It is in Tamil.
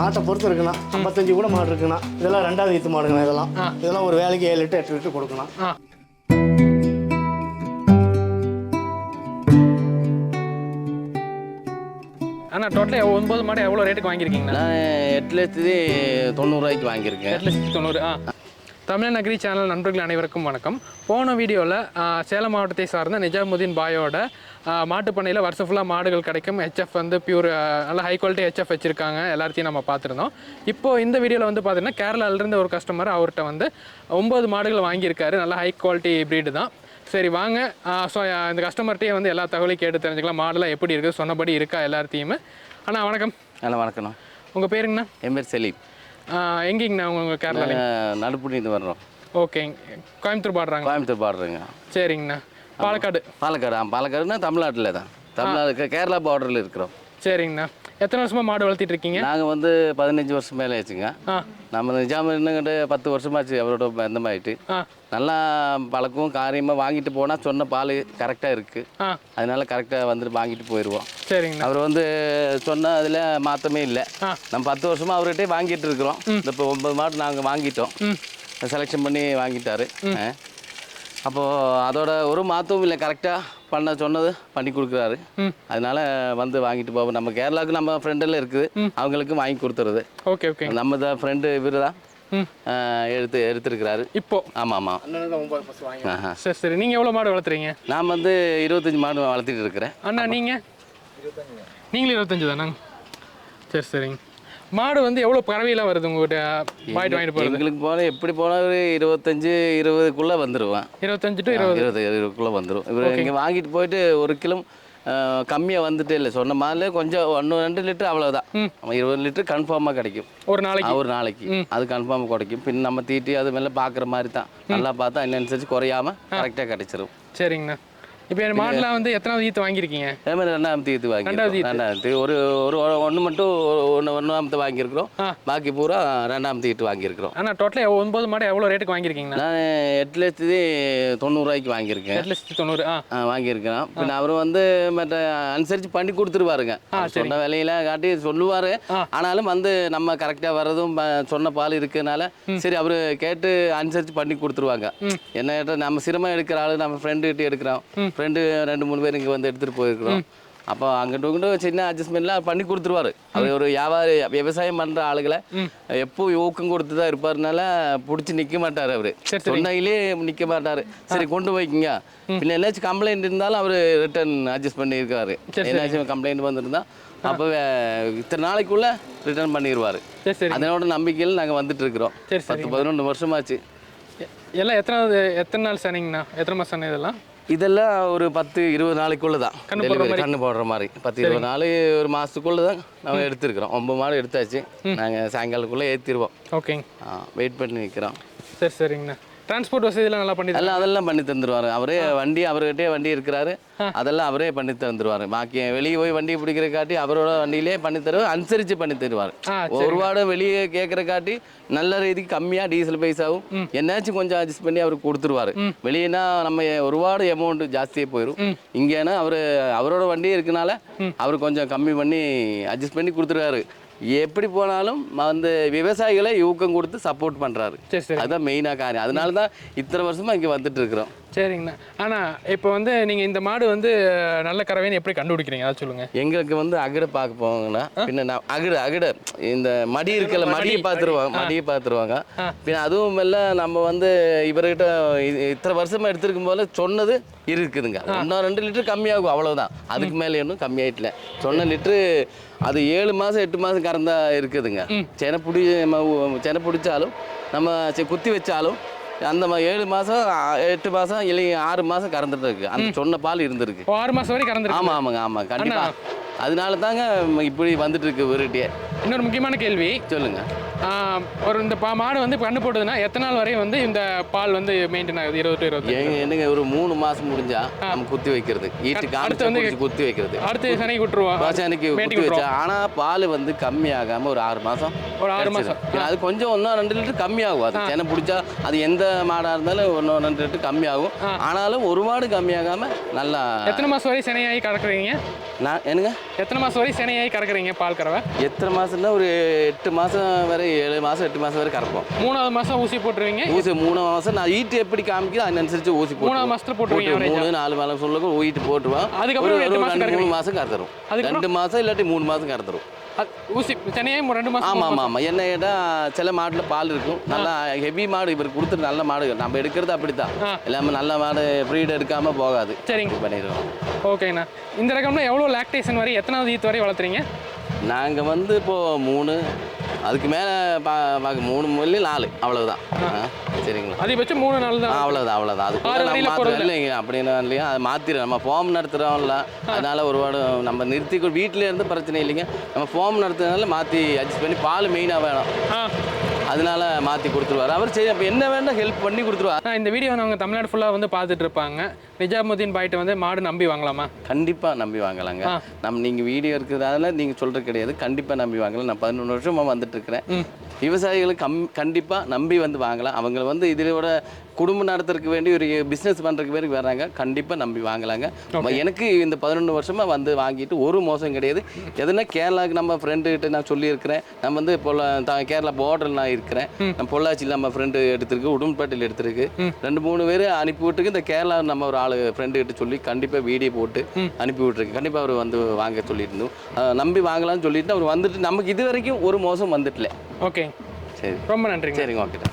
மாட்டை பொறுத்து இருக்குண்ணா ஐம்பத்தஞ்சு கூட மாடு இருக்குண்ணா இதெல்லாம் ரெண்டாவது ஈத்து மாடுங்கண்ணா இதெல்லாம். இதெல்லாம் ஒரு வேலைக்கு ஏழு லிட்டர் எட்டு லிட்டர் கொடுக்கணும் ஆ. அண்ணா டோட்டலாக ஒன்பது மாடு எவ்வளோ ரேட்டுக்கு வாங்கியிருக்கீங்கண்ணா? நான் எட்டு லட்சத்தி தொண்ணூறுரூவாய்க்கு வாங்கியிருக்கேன். எட்டு லட்சத்தி தொண்ணூறு ஆ. தமிழ் நகரி சேனல் நண்பர்கள் அனைவருக்கும் வணக்கம். போன வீடியோவில் சேலம் மாவட்டத்தை சார்ந்த நிஜாமுதீன் பாயோட ஆ, மாட்டுப் பண்ணையில் வருஷம் ஃபுல்லாக மாடுகள் கிடைக்கும். ஹெச்எஃப் வந்து பியூர் நல்ல ஹை குவாலிட்டி ஹெச்எஃப் வச்சுருக்காங்க. எல்லாத்தையும் நம்ம பார்த்துருந்தோம். இப்போ இந்த வீடியோவில் வந்து பார்த்தீங்கன்னா கேரளாவிலேருந்து ஒரு கஸ்டமர் அவர்கிட்ட வந்து ஒம்பது மாடுகள் வாங்கியிருக்காரு. நல்ல ஹை குவாலிட்டி ப்ரீடு தான். சரி வாங்க. ஸோ இந்த கஸ்டமர்கிட்டயே வந்து எல்லா தகவலையும் கேட்டு தெரிஞ்சுக்கலாம். மாடெல்லாம் எப்படி இருக்குது சொன்னபடி இருக்கா எல்லாத்தையுமே அண்ணா வணக்கம். நல்லா வணக்கண்ணா உங்கள் பேருங்கண்ணா? என் பேர் ஆ, எங்கேங்கண்ணா உங்கள் கேரளாவில் நடுப்புடிந்து வர்றோம். ஓகே கோயம்புத்தூர் பாடுறாங்க. கோயம்புத்தூர் பாடுறேங்க. சரிங்கண்ணா. பாலக்காடு. பாலக்காடு ஆ பாலக்காடுனா தமிழ்நாட்டில் தான் தமிழ்நாடு கேரளா பார்டரில் இருக்கிறோம். சரிங்கண்ணா. எத்தனை வருஷமா மாடு வளர்த்திட்டு இருக்கீங்க? நாங்கள் வந்து பதினஞ்சு வருஷம் மேலே ஆச்சுங்க. நம்ம நிஜாம இன்னுங்கிட்ட பத்து வருஷமாச்சு அவரோட பந்தமாயிட்டு நல்லா பழக்கம் காரியமாக வாங்கிட்டு போனால் சொன்ன பால் கரெக்டாக இருக்குது அதனால கரெக்டாக வந்துட்டு வாங்கிட்டு போயிடுவோம் சரிங்கண்ணா. அவர் வந்து சொன்ன அதில் மாற்றமே இல்லை. நம்ம பத்து வருஷமா அவர்கிட்டே வாங்கிட்டு இருக்கிறோம். இந்த இப்போ ஒன்பது மாடு நாங்கள் வாங்கிட்டோம். செலெக்ஷன் பண்ணி வாங்கிட்டாரு. அப்போது அதோட ஒரு மாற்றமும் இல்லை. கரெக்டாக பண்ண சொன்னது பண்ணி கொடுக்குறாரு. அதனால வந்து வாங்கிட்டு போவோம். நம்ம கேரளாவுக்கு நம்ம ஃப்ரெண்டெல்லாம் இருக்குது. அவங்களுக்கும் வாங்கி கொடுத்துறது. Okay okay. நம்ம தான் ஃப்ரெண்டு இவர் தான். ம். எடுத்து எடுத்துருக்கிறாரு. இப்போ? ஆமாம். ஆமாம் சரி சரி. நீங்கள் எவ்வளோ மாடு வளர்த்துறீங்க? நான் வந்து இருபத்தஞ்சி மாடு வளர்த்திட்டு இருக்கிறேன். அண்ணா நீங்கள் நீங்களும் இருபத்தஞ்சு தானே? சரி சரிங்க. மாடு வந்து எவ்வளோ பறவையெல்லாம் வருது உங்கள்கிட்ட பாயிண்ட் வாங்கிட்டு போகிறது எங்களுக்கு போனால் எப்படி போனால் ஒரு இருபத்தஞ்சு இருபதுக்குள்ளே வந்துடுவேன் இருபத்தஞ்சு டு இருபது. இருபது இருபதுக்குள்ளே வந்துடும் இவர் இங்கே வாங்கிட்டு போயிட்டு ஒரு கிலோ கம்மியாக வந்துட்டே இல்லை. சொன்ன மாதிரிலே கொஞ்சம் ஒன்று ரெண்டு லிட்டர் அவ்வளோதான் நம்ம இருபது லிட்டர் கன்ஃபார்மாக கிடைக்கும். ஒரு நாளைக்கு? ஒரு நாளைக்கு. அது கன்ஃபார்மாக கிடைக்கும் பின் நம்ம தீட்டி அது மேலே பார்க்குற மாதிரி தான். நல்லா பார்த்தா அனுசரிச்சு குறையாம கரெக்டாக கிடைச்சிரும். சரிங்கண்ணா. இப்போ என் மாடெலாம் வந்து எத்தனாவது ஈத்து வாங்கியிருக்கீங்க? அதே மாதிரி ரெண்டாம் தீத்து வாங்கி ஈத்து. ரெண்டாம் ஒரு ஒரு ஒன்று மட்டும் ஒன்று ஒன்றாமத்து வாங்கியிருக்கிறோம். பாக்கி பூரா ரெண்டாம் தீட்டு வாங்கியிருக்கிறோம். அண்ணா டோட்டலாக ஒன்பது மாடு எவ்வளோ ரேட்டுக்கு வாங்கியிருக்கீங்கண்ணா? நான் எட்டு லட்சத்தி தொண்ணூறுரூவாய்க்கு வாங்கியிருக்கேன். எட்டு லட்சத்தி தொண்ணூறு ஆ. வாங்கியிருக்கிறோம். பின்ன அவர் வந்து மற்ற அனுசரித்து பண்ணி கொடுத்துருவாருங்க. சொன்ன விலையில காட்டி சொல்லுவார். ஆனாலும் வந்து நம்ம கரெக்டாக வர்றதும் சொன்ன பால் இருக்கனால சரி அவர் கேட்டு அனுசரித்து பண்ணி கொடுத்துருவாங்க. என்ன நம்ம சிரமம் எடுக்கிற ஆளு நம்ம ஃப்ரெண்டு கிட்ட எடுக்கிறோம். ஃப்ரெண்டு ரெண்டு மூணு பேர் இங்கே வந்து எடுத்துகிட்டு போயிருக்கிறோம். அப்போ அங்கிட்டு இங்கிட்டு சின்ன அட்ஜஸ்ட்மெண்ட்லாம் பண்ணி கொடுத்துருவாரு. அவர் ஒரு வியாபாரி விவசாயம் பண்ணுற ஆளுகளை எப்போ ஊக்கம் கொடுத்து தான் இருப்பாருனால பிடிச்சி நிற்க மாட்டார் அவர். சொன்னையிலே நிற்க மாட்டார். சரி கொண்டு போய்க்குங்க. பின்ன என்னாச்சும் கம்ப்ளைண்ட் இருந்தாலும் அவர் ரிட்டர்ன் அட்ஜஸ்ட் பண்ணியிருக்காரு. என்னாச்சும் கம்ப்ளைண்ட் வந்திருந்தா அப்போ இத்தனை நாளைக்குள்ள ரிட்டர்ன் பண்ணிடுவார் அதனோட நம்பிக்கையில் நாங்கள் வந்துட்டு இருக்கிறோம். பத்து பதினொன்று வருஷமாச்சு. எல்லாம் எத்தனாவது எத்தனை நாள் சனிங்கண்ணா? எத்தனை மாதம் இதெல்லாம்? இதெல்லாம் ஒரு பத்து இருபது நாளைக்குள்ள தான் கண்ணு போடுற டெலிவரி கண்ணு போடுற மாதிரி. பத்து இருபது நாள் ஒரு மாதத்துக்குள்ள தான் நம்ம எடுத்துருக்கிறோம். ஒன்பது மாடு எடுத்தாச்சு. நாங்கள் சாயங்காலத்துக்குள்ளே ஏற்றிடுவோம் ஓகேங்க. வெயிட் பண்ணி நிற்கிறோம் சரி சரிங்கண்ணா. டிரான்ஸ்போர்ட் வசதியெல்லாம் நல்லா பண்ணி எல்லாம் அதெல்லாம் பண்ணி தந்துருவாரு. அவரே வண்டி அவர்கிட்டே வண்டி இருக்கிறாரு. அதெல்லாம் அவரே பண்ணி தந்துருவாரு. பாக்கி வெளியே போய் வண்டி பிடிக்கிற காட்டி அவரோட வண்டியிலே பண்ணி தருவார். அனுசரித்து பண்ணி தருவார். ஆ ஒரு வாடகை வெளியே கேட்குற காட்டி நல்ல ரீதிக்கு கம்மியாக டீசல் பைசாவும் என்னாச்சும் கொஞ்சம் அட்ஜஸ்ட் பண்ணி அவருக்கு கொடுத்துருவாரு. வெளியேனா நம்ம ஒரு வாடு அமௌண்ட் ஜாஸ்தியாக போயிடும் இங்கேனா அவர் அவரோட வண்டி இருக்கனால அவர் கொஞ்சம் கம்மி பண்ணி அட்ஜஸ்ட் பண்ணி கொடுத்துருவாரு. எப்படி போனாலும் வந்து விவசாயிகளை ஊக்கம் கொடுத்து சப்போர்ட் பண்ணுறாரு அதுதான் மெயினாக காரியம். அதனால தான் இத்தனை வருஷமா இங்கே வந்துட்டு இருக்கிறோம். சரிங்கண்ணா. ஆனால் இப்போ வந்து நீங்கள் இந்த மாடு வந்து நல்ல கறவைன்னு எப்படி கண்டுபிடிக்கிறீங்க? அதை சொல்லுங்கள் எங்களுக்கு வந்து அகடை பார்க்க போவாங்கன்னா பின்ன நான் அகடு அகடு இந்த மடி இருக்கல மடியை பார்த்துருவாங்க மடியை பார்த்துருவாங்க பின்ன அதுவும் இல்லை நம்ம வந்து இவர்கிட்ட இத்தனை வருஷமா எடுத்திருக்கும் போல சொன்னது இருக்குதுங்க. இன்னும் ரெண்டு லிட்டர் கம்மியாகும் அவ்வளவுதான். அதுக்கு மேலே இன்னும் கம்மியாயிட்டல. சொன்ன லிட்டரு அது ஏழு மாதம் எட்டு மாதம் கறந்தா இருக்குதுங்க. செனை பிடி செனை பிடிச்சாலும் நம்ம குத்தி வச்சாலும் அந்த மா- ஏழு மாதம் எட்டு மாதம் இல்லை ஆறு மாதம் கறந்துட்டு இருக்கு அந்த சொன்ன பால் இருந்திருக்கு. ஆறு மாதம் வரைக்கும் கறந்துருக்கு. ஆமா ஆமாங்க ஆமா கண்டிப்பா. அதனால தாங்க இப்படி வந்துட்டு இருக்கு விருட்டியே. இன்னொரு முக்கியமான கேள்வி. சொல்லுங்க. ஆ, ஒரு இந்த பா மாடு வந்து கண்ணு போடுதுன்னா எத்தனை நாள் வரையும் வந்து இந்த பால் வந்து மெயின்டைன் ஆகுது? இருபது இருபது என்னங்க ஒரு மூணு மாசம் முடிஞ்சா நம்ம குத்தி வைக்கிறது. ஈட்டு அடுத்து வந்து குத்தி வைக்கிறது. அடுத்து சனிக்கு விட்டுருவோம் பாசானிக்கு குத்தி வச்சா ஆனா பால் வந்து கம்மி ஆகாம ஒரு ஆறு மாசம் ஒரு ஆறு. ஏன்னா அது கொஞ்சம் ஒன்றும் ரெண்டு லிட்டர் கம்மியாகும். அது செனை பிடிச்சா அது எந்த மாடா இருந்தாலும் ஒன்று ரெண்டு லிட்டர் கம்மியாகும். ஆனாலும் ஒரு மாடு கம்மியாகாம நல்லா எத்தனை மாதம் வரை சினையாகி கறக்குறீங்க? நான் என்னங்க? எத்தனை மாதம் வரை சினையாகி கறக்குறீங்க பால் கறவை? எத்தனை மாசம் மாதம்னா ஒரு எட்டு மாதம் வரை ஏழு மாதம் எட்டு மாதம் வரை கறப்போம். மூணாவது மாதம் ஊசி போட்டுருவீங்க? ஊசி மூணு மாதம் நான் ஈட்டு எப்படி காமிக்குதோ அதனுசரிச்சு ஊசி போட்டு மூணாவது மாசத்துல போட்டுருவீங்க? மூணு நாலு மாதம் சொல்லுங்க ஊயிட்டு போட்டுருவோம். அதுக்கப்புறம் ரெண்டு மூணு. மாதம் கறந்துரும்? ரெண்டு மாதம் இல்லாட்டி மூணு மாதம் கறந்துரும். ஊசி தனியாக ரெண்டு மாதம் ஆமாம் ஆமாம் ஆமாம். என்ன கேட்டால் சில மாட்டில் பால் இருக்கும். நல்லா ஹெவி மாடு இவர் கொடுத்துட்டு நல்ல மாடு. நம்ம எடுக்கிறது அப்படி தான். எல்லாமே நல்ல மாடு ப்ரீட் எடுக்காமல் போகாது. சரிங்க. பண்ணிடுவோம். ஓகேண்ணா இந்த ரகம்னா எவ்வளோ லாக்டேஷன் வரை எத்தனாவது ஈத்து வரை வளர்த்துறீங்க? நாங்கள் வந்து இப்போது மூணு அதுக்கு மேலே பா பார்க்க மூணு மொழி நாலு. அவ்வளவுதான். ஆ, சரிங்களா? அதிகபட்சம் மூணு நாள் தான். வரையில மாத்திரம் போறதில்ல. இல்லைங்க அப்படின்னு இல்லையா? அதை மாத்திரம். நம்ம ஃபார்ம் நடத்துகிறோம்ல அதனால ஒரு வாரம் நம்ம நிறுத்தி வீட்டில் இருந்து பிரச்சனை இல்லைங்க. நம்ம ஃபார்ம் நடத்துறதுனால மாற்றி அட்ஜஸ்ட் பண்ணி பால் மெயினாக வேணும். அதனால மாற்றி கொடுத்துருவாரு. அவர் சரி அப்போ என்ன வேணும் ஹெல்ப் பண்ணி கொடுத்துருவார். இந்த வீடியோ அவங்க தமிழ்நாடு ஃபுல்லாக வந்து பார்த்துட்டு இருப்பாங்க. நிஜாமுதீன் பாய்ட்டு வந்து மாடு நம்பி வாங்கலாமா? கண்டிப்பாக நம்பி வாங்கலாங்க. நம்ம நீங்கள் வீடியோ இருக்கிறதால நீங்கள் சொல்கிறது கிடையாது. கண்டிப்பாக நம்பி வாங்கலாம். நான் பதினொன்று வருஷமாக வந்துட்டு இருக்கிறேன். விவசாயிகளுக்கு கம் கண்டிப்பாக நம்பி வந்து வாங்கலாம். அவங்க வந்து இதோட குடும்பம் நடத்துறதுக்கு வேண்டி ஒரு பிஸ்னஸ் பண்ணுறதுக்கு வேண்டி வர்றாங்க. கண்டிப்பாக நம்பி வாங்கலாங்க. எனக்கு இந்த பதினொன்று வருஷமாக வந்து வாங்கிட்டு ஒரு மோசம் கிடையாது. எதுனா கேரளாவுக்கு நம்ம ஃப்ரெண்டு கிட்ட நான் சொல்லியிருக்கிறேன். நம்ம வந்து த- கேரளா பார்டர் நான் இருக்கிறேன். நம்ம பொள்ளாச்சியில் நம்ம ஃப்ரெண்டு எடுத்திருக்கு உடும்பேட்டையில் எடுத்திருக்கு. ரெண்டு மூணு பேர் அனுப்பி விட்டுருக்கு. இந்த கேரளா நம்ம ஒரு ஆள் ஃப்ரெண்டு கிட்ட சொல்லி கண்டிப்பாக வீடியோ போட்டு அனுப்பி விட்டுருக்கு. கண்டிப்பாக அவர் வந்து வாங்க சொல்லியிருந்தோம். நம்பி வாங்கலாம்னு சொல்லிட்டு அவர் வந்துட்டு நமக்கு இது வரைக்கும் ஒரு மோசம் வந்துட்டல. ஓகே சரி. ரொம்ப நன்றிங்க. சரிங்க ஓகே